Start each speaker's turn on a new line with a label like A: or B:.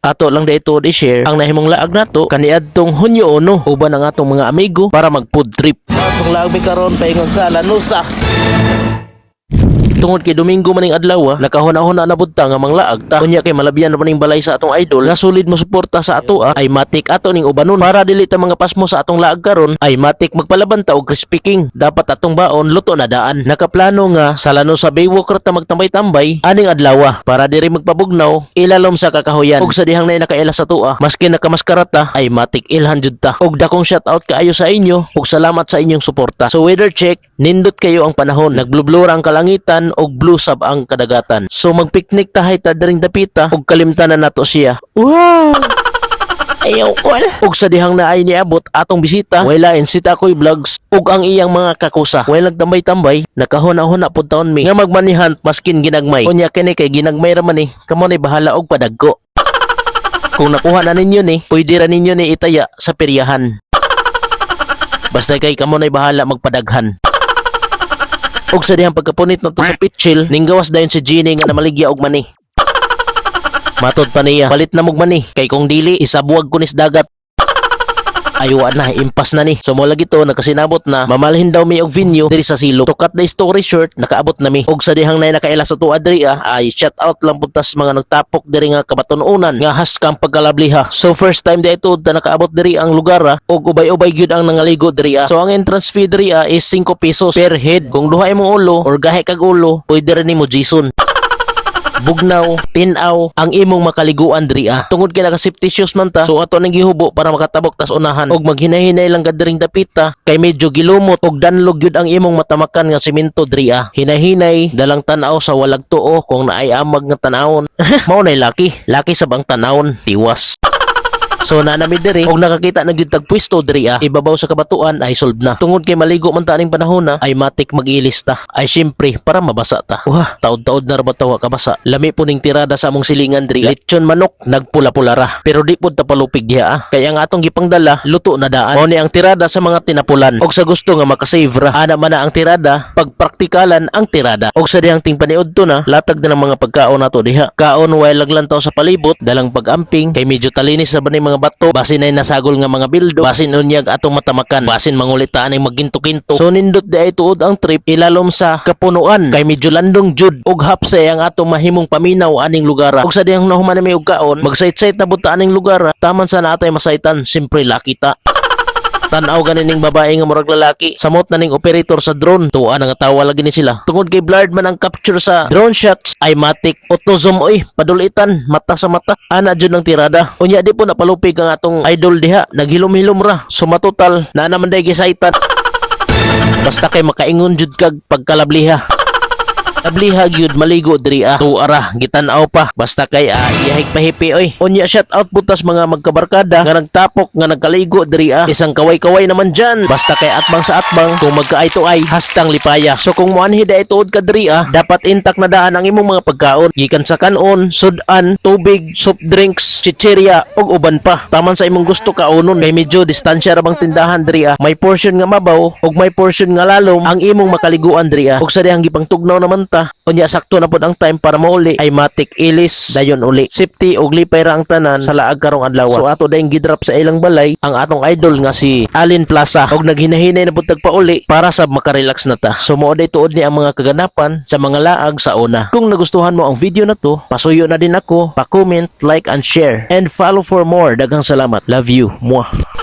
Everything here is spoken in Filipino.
A: Ato lang dito di share ang nahimong laag nato kaniadtong Hunyo Uno uban ang atong mga amigo para mag food trip. Atong laag mi karon paingon sa Lanusa. Tungod kay Domingo maning adlaw, ah, nakahuna-huna na budta nga mga laag ta. Unya kay malabyan na maning balay sa atong idol, nga solid mo suporta sa ato ah, ay matik ato ning ubanon para dili ta mga pasmo sa atong laag karon ay matik magpalaban ta og crispy king. Dapat atong baon luto na daan. Nakaplano nga sa lano sa Baywalker ta magtambay-tambay aning adlaw ah, para diri magpabugnaw ilalom sa kakahuyan. Ug sa dihang nay nakaila sa tuwa, maski nakamaskarata ay matik ilhan jud ta. Ug dakong shoutout kaayo sa inyo ug salamat sa inyong suporta. So weather check, nindot kayo ang panahon. Nagblubblura ang kalangitan og blue sab ang kadagatan. So magpiknik tahay ta diring dapita ug kalimtanan nato siya. Wow! Ayaw ko Ug sa dihang na ay niabot atong bisita, wala in sita ko'y vlogs ug ang iyang mga kakusa. Wala nagtambay-tambay, nakahuna-huna pud taon mi nga magmanihan maskin ginagmay. Unya kini kay ginagmay ra man ni, kamo ni bahala og padagko. Kung nakuha na ninyo ni, pwede ra ninyo ni itaya sa peryahan. Basta kay kamo na bahala magpadaghan. Og sa dihang pagkapunit na to sa pitchill, ninggawas dayon si Genie nga namaligya og mani. Matod pa niya, palit na mog mani, kay kung dili, isabuwag kunis dagat. Aywa na, impas na ni. So mo lagi to, nakasinabot na, mamalhin daw mi og venue diri sa. To cut the story short, nakaabot na mi. Og sa dihang nay nakaila sa tuwa diri ah, ay shout out lang puntas mga nagtapok diri nga kabatununan nga haskang pagkalabliha. So first time di ito na nakaabot diri ang lugar ah, og ubay-ubay gyud ang nangaligo diri ah. So ang entrance fee diri ah, is 5 pesos per head. Kung duha imong ulo or gahe kag ulo, pwede rin nimo Jason bugnaw, tinaw, ang imong makaliguan diri ah. Tungod kay nakasiptitious man ta, so ato nang gihubo para makatabok tas unahan. Og maghinahinay lang gadaring dapita, kay medyo gilumot og danlog gyud ang imong matamakan nga semento diri ah. Hinahinay, dalang tanaw sa walag tuo kung naay amag nga tanawon. Mao nay laki, laki sa bang tanawon, tiwas. So na nami diri og nakakita na gyud tag pwesto diri ah. Ibabaw sa kabatuan ay solve na. Tungod kay maligo man ta ning panahon na ay matik mag-ilista. Ay syempre para mabasa ta. Wah, taod-taod na ra ba tawa kabasa. Lami po ning tirada sa among silingan diri. Lechon manok nagpula-pula ra. Pero di pud ta palupig diha ah. Kaya ang atong gipangdala luto na daan. Mao ang tirada sa mga tinapulan. Og sa gusto nga makasave ra. Ana man na ang tirada pagpraktikalan ang tirada. Og sa dihang ting paniud to na latag na ng mga pagkaon nato diha. Kaon while laglantaw sa palibot dalang pag-amping kay medyo talinis sa banay mga bato. Basin ay nasagol nga mga bildo. Basin unyag atong matamakan. Basin mangulitaan ay maginto-kinto so nindot di ay tuod ang trip ilalom sa kapunuan. Kay medyo landong jud. Og hapsay ang atong mahimong paminaw aning lugar. Ug sa dihang nahuman na may og kaon magsayt-sayt na buta aning lugar. Taman sa natay masaytan simpre lakita Tanaw ganin ning babae nga murag lalaki. Samot na ning operator sa drone. Tuwa na nga tawa lagi ni sila. Tungod kay blurred man ang capture sa drone shots ay matik. Auto zoom oy, padulitan, mata sa mata. Ana jud ng tirada. Unya di po napalupig ang atong idol diha. Naghilom-hilom ra. So matotal na naman day gisaytan. Basta kay makaingon jud kag pagkalabliha. Abliha gyud maligo diri ah. Tuara gitan-aw pa basta kay ah, iyahig pahipi oy. Unya shout out butas mga magkabarkada nga nagtapok nga nagkaligo diri ah. Isang kaway-kaway naman dyan. Basta kay atbang sa atbang kung magkaay to ay hastang lipaya. So kung muanhi da ituod ka diri ah, dapat intak na daan ang imong mga pagkaon. Gikan sa kanon, sudan, tubig, soft drinks, chichirya ug uban pa. Taman sa imong gusto kaunon kay medyo distansya ra bang tindahan diri ah. May portion nga mabaw ug may portion nga lalom ang imong makaliguan diri ah. Ug sa dihang gipang tugnaw naman ta, unya sakto na pud ang time para mauli ay matik ilis dayon uli. Safety ug lipay ra ang tanan sa laag karong adlaw. So ato dayong gidrop sa ilang balay ang atong idol nga si Alin Plaza ug naghinahinay na pud tagpauli para sa makarelax na ta. So mao day tuod ni ang mga kaganapan sa mga laag sa una. Kung nagustuhan mo ang video na to, pasuyo na din ako, pa-comment, like and share and follow for more. Daghang salamat. Love you. Mwah.